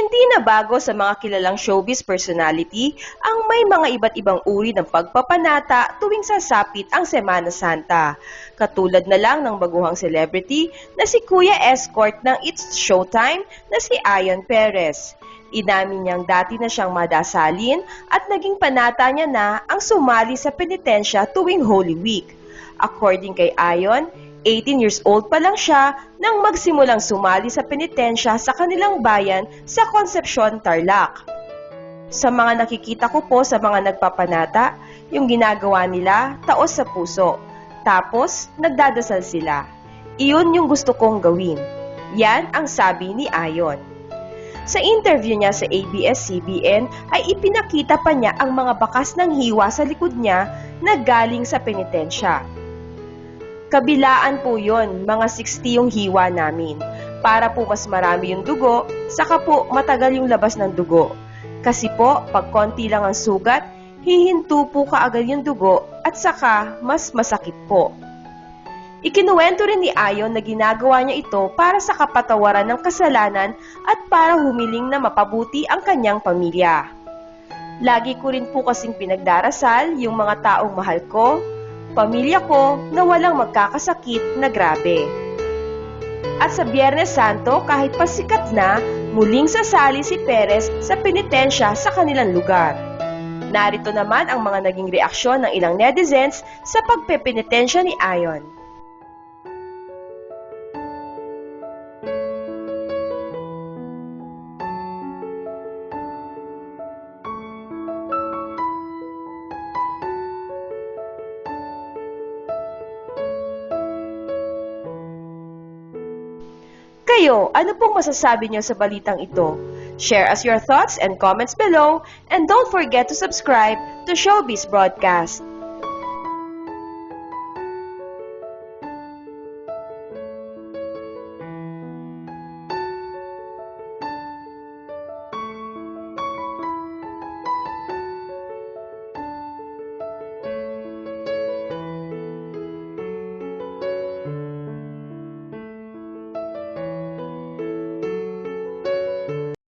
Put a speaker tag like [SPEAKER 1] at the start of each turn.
[SPEAKER 1] Hindi na bago sa mga kilalang showbiz personality ang may mga iba't ibang uri ng pagpapanata tuwing sasapit ang Semana Santa. Katulad na lang ng baguhang celebrity na si Kuya Escort ng It's Showtime na si Ayon Perez. Inamin niyang dati na siyang madasalin at naging panata niya na ang sumali sa penitensya tuwing Holy Week. According kay Ayon, 18 years old pa lang siya nang magsimulang sumali sa penitensya sa kanilang bayan sa Concepcion, Tarlac. Sa mga nakikita ko po sa mga nagpapanata, yung ginagawa nila taos sa puso. Tapos, nagdadasal sila. Iyon yung gusto kong gawin. Yan ang sabi ni Ayon. Sa interview niya sa ABS-CBN ay ipinakita pa niya ang mga bakas ng hiwa sa likod niya na galing sa penitensya. Kabilaan po yon, mga 60 yung hiwa namin. Para po mas marami yung dugo, saka po matagal yung labas ng dugo. Kasi po, pag konti lang ang sugat, hihinto po kaagad yung dugo at saka mas masakit po. Ikinuwento rin ni Ayon na ginagawa niya ito para sa kapatawaran ng kasalanan at para humiling na mapabuti ang kanyang pamilya. Lagi ko rin po kasing pinagdarasal yung mga taong mahal ko, pamilya ko na walang magkakasakit na grabe. At sa Biyernes Santo, kahit pasikat na, muling sasali si Perez sa penitensya sa kanilang lugar. Narito naman ang mga naging reaksyon ng ilang netizens sa pagpepenitensya ni Ayon. Kayo, ano pong masasabi niyo sa balitang ito? Share us your thoughts and comments below and don't forget to subscribe to Showbiz Broadcast.